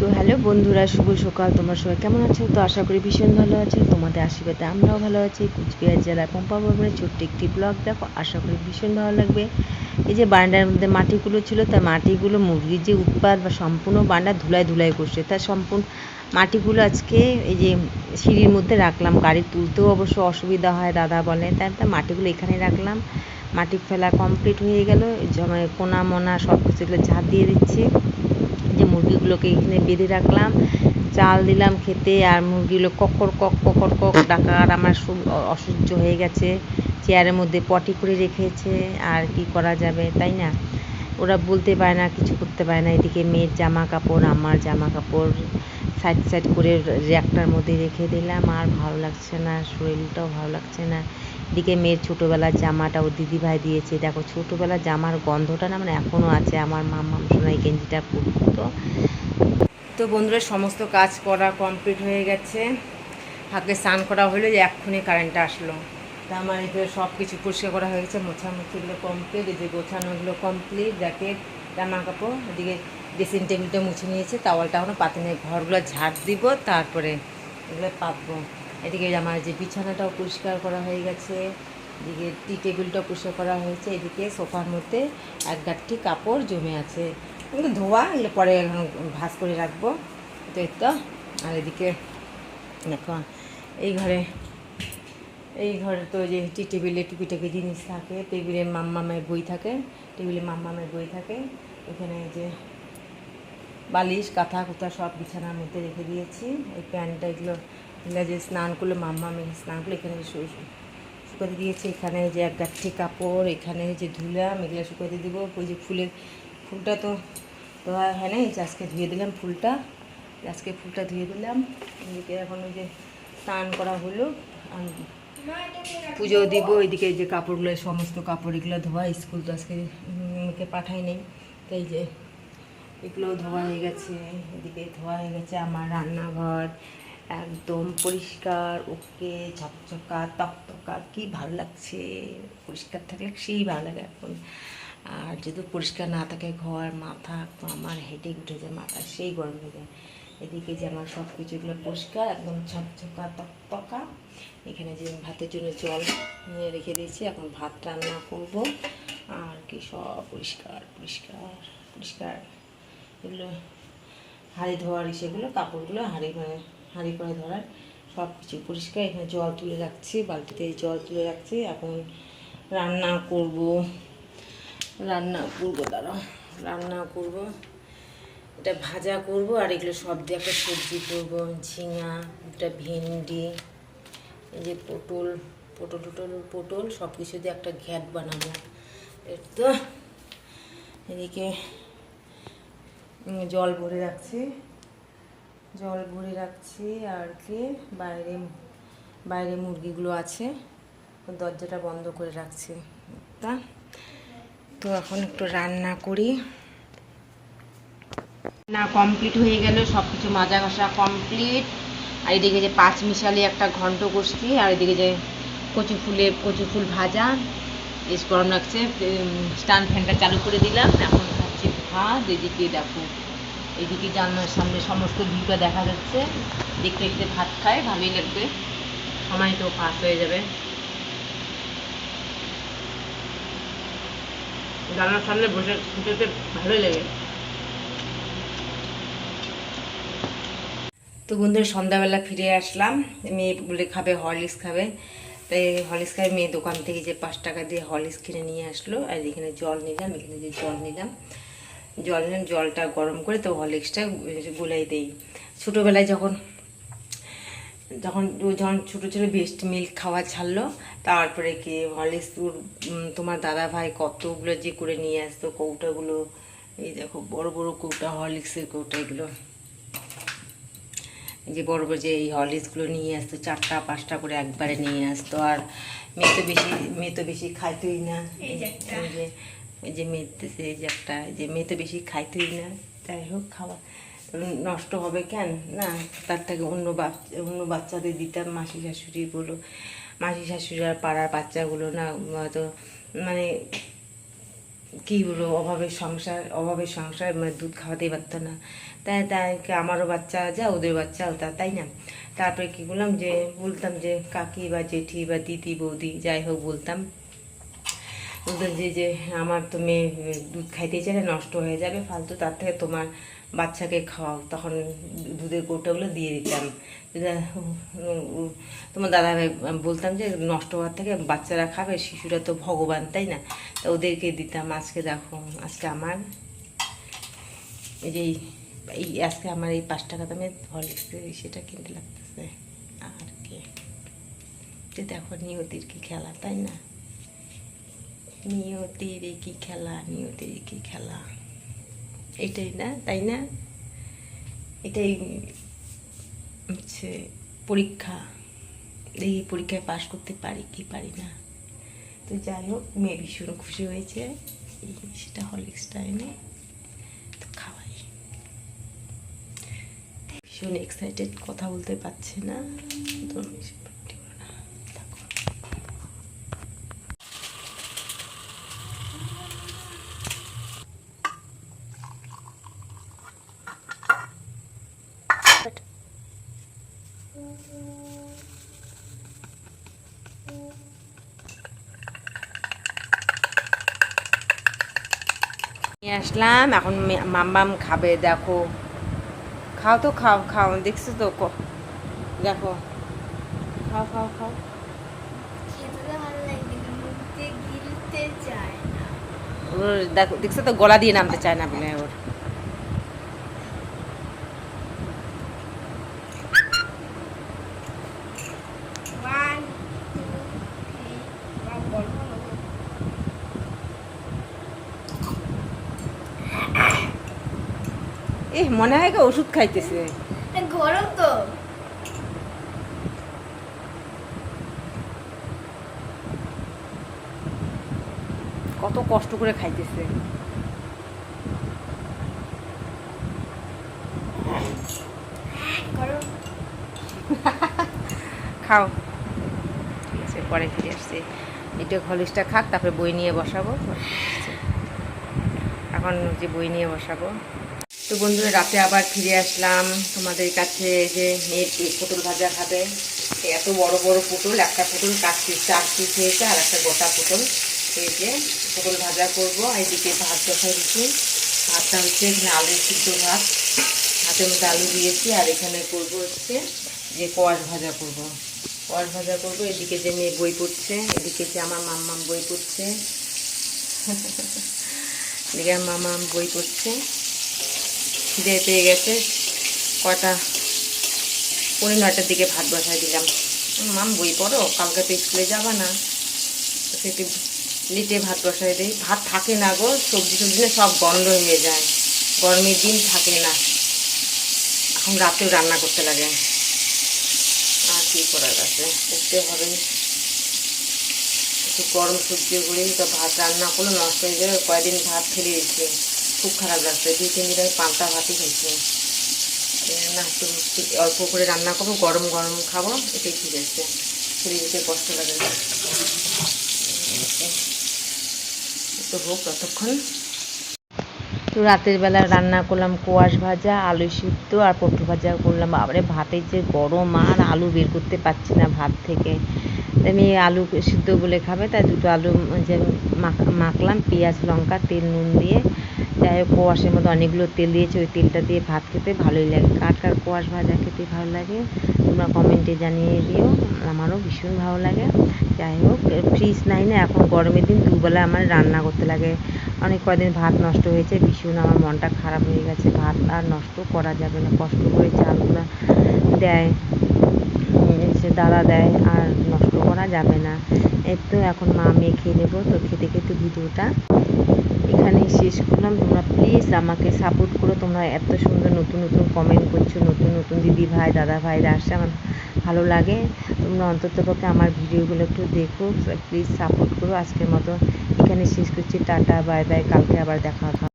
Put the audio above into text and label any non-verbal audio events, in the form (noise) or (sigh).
তো হ্যালো বন্ধুরা, শুভ সকাল। তোমরা সবাই কেমন আছো? তো আশা করি ভীষণ ভালো আছো। তোমাদের আশীর্বাদে আমরাও ভালো আছি। কুচবিহার জেলার পম্পা ভবনের ছোট্ট একটি ব্লগ দেখো, আশা করি ভীষণ ভালো লাগবে। এই যে বারান্দার মধ্যে মাটিগুলো ছিল, তা মাটিগুলো মুরগির যে উৎপাদ বা সম্পূর্ণ বারান্দা ধুলাই ধুলাই করছে তার সম্পূর্ণ মাটিগুলো আজকে এই যে সিঁড়ির মধ্যে রাখলাম। গাড়ি তুলতেও অবশ্য অসুবিধা হয়, দাদা বলে তাই তার মাটিগুলো এখানে রাখলাম। মাটি ফেলা কমপ্লিট হয়ে গেল। কোনা, মোনা সব কিছু এগুলো ঝাঁপ দিয়ে দিচ্ছি। মুরগিগুলোকে এখানে বেঁধে রাখলাম। চাল দিলাম খেতে আর মুরগিগুলো কক্কর কক ককর কক ডাকা আর আমার অসহ্য হয়ে গেছে। চেয়ারের মধ্যে পটি করে রেখেছে। আর কি করা যাবে, তাই না? ওরা বলতে পারে না, কিছু করতে পারে না। এদিকে মেয়ের জামা কাপড় আমার জামা কাপড় সাইড সাইড করে র্যাকটার মধ্যে রেখে দিলাম। আর ভালো লাগছে না, শরীরটাও ভালো লাগছে না। এদিকে মেয়ের ছোটোবেলার জামাটা ও দিদিভাই দিয়েছে। দেখো, ছোটোবেলার জামার গন্ধটা না মানে এখনও আছে। আমার মাম্মা সোনা এই গেঞ্জিটা পরতো। তো বন্ধুরা, সমস্ত কাজ করা কমপ্লিট হয়ে গেছে। হাতে স্নান করা হলো যে এক্ষুনি কারেন্টটা আসলো। তা আমার এগুলো সব কিছু পরিষ্কার করা হয়ে গেছে। মোছামুছিগুলো কমপ্লিট এই যে গোছানোগুলো কমপ্লিট জ্যাকেট জামা কাপড় এদিকে ড্রেসিং টেবিলটা মুছে নিয়েছে তাওয়ালটা এখনও পাতে নেই। ঘরগুলো ঝাড় দিব, তারপরে এগুলো পাতবো। এদিকে আমার যে বিছানাটাও পরিষ্কার করা হয়ে গেছে, এদিকে টি টেবিলটাও পরিষ্কার করা হয়েছে, এদিকে সোফার মধ্যে এক গাঠি কাপড় জমে আছে। কিন্তু ধোয়া, এগুলো পরে এখন ভাঁজ করে রাখব। তো তো, আর এদিকে দেখো, এই ঘরে এই ঘরে তো যে টি টেবিলে টুকিটাকি জিনিস থাকে টেবিলে মাম্মামের বই থাকে টেবিলে মাম্মামের বই থাকে। এখানে যে বালিশ, কাঁথা কুথা সব বিছানার মধ্যে রেখে দিয়েছি। এই প্যান্টটা এগুলো যে স্নান করলে মেয়ে স্নান করলে এখানে শুকাতে দিয়েছি। এখানে যে এক গাঠি কাপড়, এখানে যে ধুলাম এগুলো শুকাতে দিব। ওই যে ফুলের ফুলটা তো ধোয়া হয় না এই যে আজকে ধুয়ে দিলাম ফুলটা। আজকে ফুলটা ধুয়ে দিলাম। এদিকে এখন ওই যে স্নান করা হলো। পুজো দিব। এদিকে যে কাপড়গুলো, সমস্ত কাপড় এগুলো ধোয়া, স্কুল তো আজকে উমকে পাঠাই নেই। তাই যে এগুলো ধোয়া হয়ে গেছে, এদিকে ধোয়া হয়ে গেছে আমার রান্নাঘর, একদম পরিষ্কার, ওকে ঝকঝকা তকতকা কি ভালো লাগছে। পরিষ্কার থাকলে সেই ভালো লাগে এখন। আর যদি পরিষ্কার না থাকে ঘর, মাথা আমার হেডেক উঠে যায়, মাথা সেই গরম হয়ে যায়। এদিকে যে আমার সব কিছু এগুলো পরিষ্কার, একদম ঝকঝকা তকতকা এখানে যে ভাতের জন্য জল নিয়ে রেখে দিয়েছি, এখন ভাত রান্না করব। আর কি সব পরিষ্কার পরিষ্কার পরিষ্কার। এগুলো হাঁড়ি ধোয়ার সেগুলো, কাপড়গুলো হাঁড়ি মানে হাঁড়ি করে ধরার সব কিছু পরিষ্কার। এখানে জল তুলে রাখছি, বালতিতে জল তুলে রাখছি। এখন রান্না করব। রান্না করব, দাঁড়াও। রান্না করব। এটা ভাজা করব আর এগুলো সব দিয়ে একটা সবজি করব। ঝিঙা, একটা ভেন্ডি, এই যে পটল পটল টটল, পটল সব কিছু দিয়ে একটা ঘ্যাট বানাবো। তো। এদিকে জল ভরে রাখছি। জল ভরে রাখছি আর কি, বাইরে বাইরে মুরগিগুলো আছে। দরজাটা বন্ধ করে রাখছি তা তো এখন একটু রান্না করি। না কমপ্লিট হয়ে গেল সব কিছু মাজা ঘষা কমপ্লিট আর এদিকে যে পাঁচ মিশালি একটা ঘন্ট করছি, আর এদিকে যে কচু ফুলে, কচু ফুল ভাজা। বেশ গরম লাগছে স্ট্যান্ড ফ্যানটা চালু করে দিলাম, এখন ভাত এদিকে দেখো, এদিকে জানলার সামনে সমস্ত ভিউটা দেখা যাচ্ছে। দেখতে দেখতে ভাত খায়, ভালোই লাগবে। সময় তো পাস হয়ে যাবে। জানলার সামনে বসে খেতে ভালোই লাগে। তো বন্ধুরা, সন্ধ্যাবেলা ফিরে আসলাম। মেয়ে বলে খাবে, হরলিক্স খাবে। তাই হরলিক্স খাবে। মেয়ে দোকান থেকে যে পাঁচ টাকা দিয়ে হরলিক্স কিনে নিয়ে আসলো, আর এখানে জল নিলাম, এখানে যে জল নিলাম। জল জলটা গরম করে তো হরলিক্সটা গুলাই দেই। ছোটোবেলায় যখন যখন যখন ছোটো ছোটো বেস্ট মিল্ক খাওয়া ছাড়লো তারপরে কি হরলিক্স তোমার দাদা ভাই কতগুলো যে করে নিয়ে আসতো কৌটাগুলো এই দেখো বড় বড় কৌটা হরলিক্সের কৌটা এগুলো। এই যে বড় বড় যে এই হরলিক্সগুলো নিয়ে আসতো চারটা পাঁচটা করে একবারে নিয়ে আসতো আর মেয়ে তো বেশি মেয়ে তো বেশি খাইতোই না। এই যে এই যে মেয়ে তো- এই যে একটা যে মেয়ে তো বেশি খাইতোই না। যাই হোক, খাওয়া নষ্ট হবে কেন? না তার থেকে অন্য বাচ্চা অন্য বাচ্চাদের দিতাম, মাসি শাশুড়ি বলো। মাসি শাশুড়ি আর পাড়ার বাচ্চাগুলো না, হয়তো মানে কী হলো অভাবের সংসার অভাবের সংসার মানে দুধ খাওয়াতেই পারতো না। তাই তাই আমারও বাচ্চা যা, ওদের বাচ্চাও তা, তাই না? তারপরে কী বললাম যে, বলতাম যে, কাকি বা জেঠি বা দিদি, বৌদি, যাই হোক, বলতাম। বলতাম যে যে আমার তো মেয়ে দুধ খাইতে চাইলে নষ্ট হয়ে যাবে ফালতু, তার থেকে তোমার বাচ্চাকে খাওয়াও। তখন দুধের কৌটাগুলো দিয়ে দিতাম। তোমার দাদা বলতাম যে, নষ্ট হওয়ার থেকে বাচ্চারা খাবে, শিশুরা তো ভগবান, তাই না? তা ওদেরকে দিতাম, আজকে দেখো, আজকে আমার, এই যে, এই- আজকে আমার এই পাঁচ টাকা দামে হরলিক্সের সেটা কিনতে লাগতেছে। আর কি? দেখো, নিয়তির কি খেলা, তাই না? খেলা খেলা। এটাই না? তাই না? এটাই হচ্ছে পরীক্ষা। পরীক্ষায় পাশ করতে পারি কি পারি না। তো যাই হোক, মেয়ে ভীষণ খুশি হয়েছে। সেটা হরলিক্সটা এনে তো খাওয়াই। ভীষণ এক্সাইটেড কথা বলতে পারছে না। তো নিয়ে আসলাম এখন মাম্মাম খাবে দেখো। খাও তো খাও খাও দেখছ তো দেখো। খাও খাও খাও। দেখো দেখছ তো গলা দিয়ে নামতে চায় না বলে ওর। এ মনে হয় কি ওষুধ খাইতেছে। গরম তো। কত কষ্ট করে খাইতেছে। (laughs) খাও। ঠিক আছে পরে ফিরে আসছে। এটা হলিসটা খাক তারপরে বই নিয়ে বসাবো। এখন যে বই নিয়ে বসাবো তো বন্ধুরা, রাতে আবার ফিরে আসলাম তোমাদের কাছে যে মেয়ে এই পটল ভাজা খাবে। এত বড় বড় পটল, একটা পটল কাটছি, চার পিস হয়েছে আর একটা গোটা পটল। এই যে পটল ভাজা করব এদিকে ভাত বসাই দিচ্ছি, ভাতটা হচ্ছে এখানে আলু সিদ্ধ ভাত। হাতের মধ্যে আলু দিয়েছি, আর এখানে করব হচ্ছে যে কোয়াশ ভাজা করব। কোয়াশ ভাজা করব, এদিকে যে মেয়ে বই পড়ছে, এদিকে যে আমার মাম্মাম বই পড়ছে। (laughs) এদিকে আমার মামাম বই পড়ছে। খিদে পেয়ে গেছে। কটা? পৌনে নয়টার দিকে ভাত বসাই দিলাম। মাম, বই পড়ো? কালকে তো স্কুলে যাবা না। সেটি লিটে ভাত বসাই দিই। ভাত থাকে না গো, সবজি সবজি সব গন্ধ হয়ে যায়। গরমের দিন থাকে না। এখন রাতেও রান্না করতে লাগে। আর কী করার আছে? করতে হবে। একটু গরম সবজি করি, তো ভাত রান্না করলে নষ্ট হয়ে যাবে। কয়েকদিন ভাত ফেলে দিয়েছি। খুব খারাপ লাগছে। দুই তিন দিন আমি পান্তা ভাতই খাইছি এ, না একটু অল্প করে রান্না করব গরম গরম খাব এটাই ঠিক আছে। শরীর কষ্ট লাগে। একটু হোক ততক্ষণ। তো রাতের বেলা রান্না করলাম কোয়াশ ভাজা আলু সিদ্ধ আর পটল ভাজা করলাম। আবার ভাতের যে গরম আর আলু বের করতে পারছি না ভাত থেকে। আমি আলু সিদ্ধ বলে খাবে তাই দুটো আলু যে মাখ- মাখলাম পেঁয়াজ লঙ্কা তেল নুন দিয়ে যাই হোক কোয়াশের মধ্যে অনেকগুলো তেল দিয়েছে, ওই তেলটা দিয়ে ভাত খেতে ভালোই লাগে। কার কার কোয়াশ ভাজা খেতে ভালো লাগে, তোমরা কমেন্টে জানিয়ে দিও। আমারও ভীষণ ভালো লাগে। যাই হোক ফ্রিজ নাই না এখন গরমের দিন দুবেলা আমার রান্না করতে লাগে। অনেক কদিন ভাত নষ্ট হয়েছে, ভীষণ আমার মনটা খারাপ হয়ে গেছে। ভাত আর নষ্ট করা যাবে না, কষ্ট করে চালগুলো দেয় সে দাদা দেয়, আর নষ্ট করা যাবে না। তো এখন মা মেয়ে খেয়ে নেব, তো খেতে খেতে ভিডিওটা এখানেই শেষ করলাম। তোমরা প্লিজ আমাকে সাপোর্ট করো, তোমরা এত সুন্দর নতুন নতুন কমেন্ট করছ, নতুন নতুন দিদি ভাই, দাদা ভাইরা আসছে, আমার ভালো লাগে। তোমরা অন্ততপক্ষে আমার ভিডিওগুলো একটু দেখো প্লিজ সাপোর্ট করো। আজকের মতো এখানে শেষ করছি, টাটা বাই বাই কালকে আবার দেখা